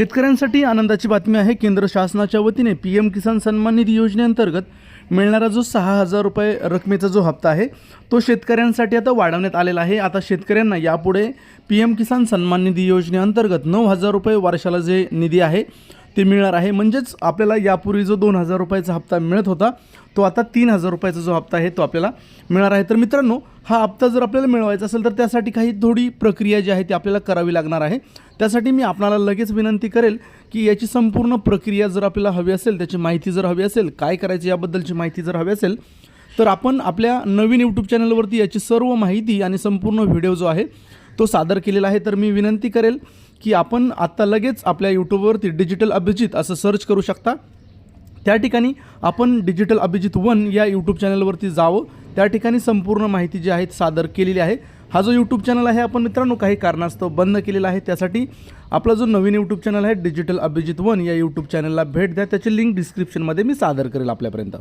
शेतकऱ्यांसाठी आनंदाची बातमी आहे. केंद्र शासनाच्या वतीने पी एम किसान सन्मान निधी योजनेअंतर्गत मिळणारा जो सहा हजार रुपये रकमेचा जो हप्ता आहे तो शेतकऱ्यांसाठी आता वाढवण्यात आलेला आहे. आता शेतकऱ्यांना यापुढे पी एम किसान सन्मान निधी योजनेअंतर्गत नऊ हजार रुपये वर्षाला जे निधी आहे ते मिळणार आहे. म्हणजेच आपल्याला यापूर्वी जो दोन हजार रुपयाचा हप्ता मिळत होता तो आता तीन हजार रुपयाचा जो हप्ता आहे तो आपल्याला मिळणार आहे. तर मित्रांनो हा हप्ता जर आपल्याला मिळवायचा असेल तर त्यासाठी काही थोडी प्रक्रिया जी आहे ती आपल्याला करावी लागणार आहे. त्यासाठी मी आपणाला लगेच विनंती करेल की याची संपूर्ण प्रक्रिया जर आपल्याला हवी असेल त्याची माहिती जर हवी असेल काय करायचं याबद्दलची माहिती जर हवी असेल तर आपण आपल्या नवीन यूट्यूब चॅनलवरती याची सर्व माहिती आणि संपूर्ण व्हिडिओ जो आहे तो सादर केलेला आहे. तर मी विनंती करेल की आपण आत्ता लगेच आपल्या यूट्यूबवरती डिजिटल अभिजित असं सर्च करू शकता. त्या ठिकाणी आपण डिजिटल अभिजित वन या यूट्यूब चॅनलवरती जावं. त्या ठिकाणी संपूर्ण माहिती जी आहे सादर केलेली आहे. हा जो यूट्यूब चॅनल आहे आपण मित्रांनो काही कारणास्तव बंद केलेला आहे. त्यासाठी आपला जो नवीन यूट्यूब चॅनल आहे डिजिटल अभिजित वन या यूट्यूब चॅनलला भेट द्या. त्याची लिंक डिस्क्रिप्शनमध्ये मी सादर करेल आपल्यापर्यंत.